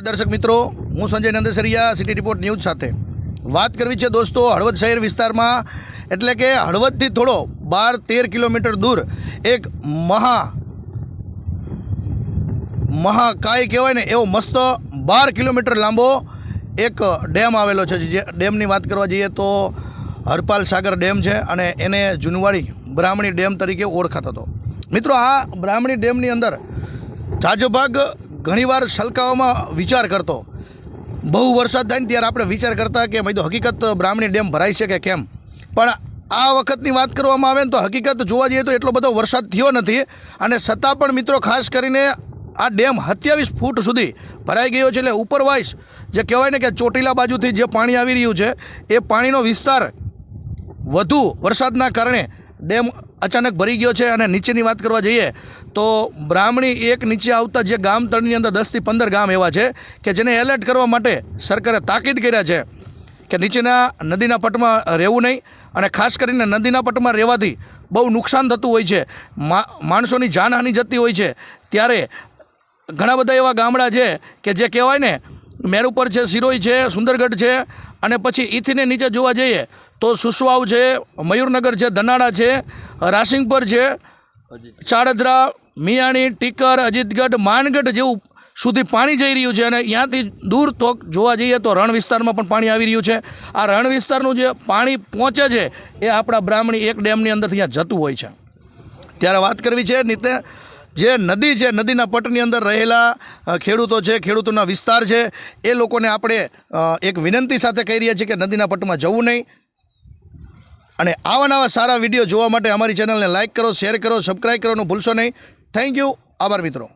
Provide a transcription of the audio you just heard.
દર્શક મિત્રો, હું Sanjay Nandasariya city report news સાથે. વાત કરવી છે દોસ્તો હળવદ શહેર વિસ્તારમાં, એટલે કે હળવદથી થોડો બાર તેર કિલોમીટર દૂર એક મહા, મહાકાય કહેવાય ને, એવો મસ્ત બાર કિલોમીટર લાંબો એક ડેમ આવેલો છે. જે ડેમની વાત કરવા જઈએ તો હરપાલ સાગર ડેમ છે અને એને જુનવાડી બ્રાહ્મણી ડેમ તરીકે ઓળખાતો હતો. મિત્રો, આ બ્રાહ્મણી ડેમની અંદર જાજો ભાગ ઘણીવાર છલકાવામાં વિચાર કરતો. બહુ વરસાદ થાય ને ત્યારે આપણે વિચાર કરતા કે ભાઈ તો હકીકત બ્રાહ્મણી ડેમ ભરાય છે કે કેમ? પણ આ વખતની વાત કરવામાં આવે ને તો હકીકત જોવા જઈએ તો એટલો બધો વરસાદ થયો નથી અને છતાં પણ મિત્રો ખાસ કરીને આ ડેમ સત્યાવીસ ફૂટ સુધી ભરાઈ ગયો છે એટલે ઉપરવાઇઝ જે કહેવાય ને કે ચોટીલા બાજુથી જે પાણી આવી રહ્યું છે, એ પાણીનો વિસ્તાર વધુ વરસાદના કારણે ડેમ અચાનક ભરી ગયો છે અને નીચેની વાત કરવા જઈએ તો બ્રાહ્મણી એક નીચે આવતા જે ગામ તળની અંદર દસથી પંદર ગામ એવા છે કે જેને એલર્ટ કરવા માટે સરકારે તાકીદ કર્યા છે કે નીચેના નદીના પટમાં રહેવું નહીં અને ખાસ કરીને નદીના પટમાં રહેવાથી બહુ નુકસાન થતું હોય છે. માણસોની જાનહાનિ જતી હોય છે. ત્યારે ઘણા બધા એવા ગામડા છે કે જે કહેવાય ને મેરુપર છે સિરોઈ છે, સુંદરગઢ છે અને પછી ઈથીને નીચે જોવા જઈએ તો સુસવાવ છે, મયુરનગર છે ધનાળા છે, રાસિંગપર છે, ચાડદરા, મિયાણી, ટીકર, અજીતગઢ, માનગઢ જેવું સુધી પાણી જઈ રહ્યું છે અને ત્યાંથી દૂર તો જોવા જઈએ તો રણ વિસ્તારમાં પણ પાણી આવી રહ્યું છે. આ રણ વિસ્તારનું જે પાણી પહોંચે છે એ આપણા બ્રાહ્મણી એક ડેમની અંદરથી અહીંયા જતું હોય છે. ત્યારે વાત કરવી છે નીતે જે નદી છે, નદીના પટની અંદર રહેલા ખેડૂતો છે, ખેડૂતોના વિસ્તાર છે, એ લોકોને આપણે એક વિનંતી સાથે કહી રહ્યા છીએ કે નદીના પટમાં જવું નહીં. અને આવા નવા સારા વીડિયો જોવા માટે અમારી ચેનલને લાઇક કરો, શેર કરો સબસ્ક્રાઈબ કરવાનું ભૂલશો નહીં. Thank you. આભાર મિત્રો.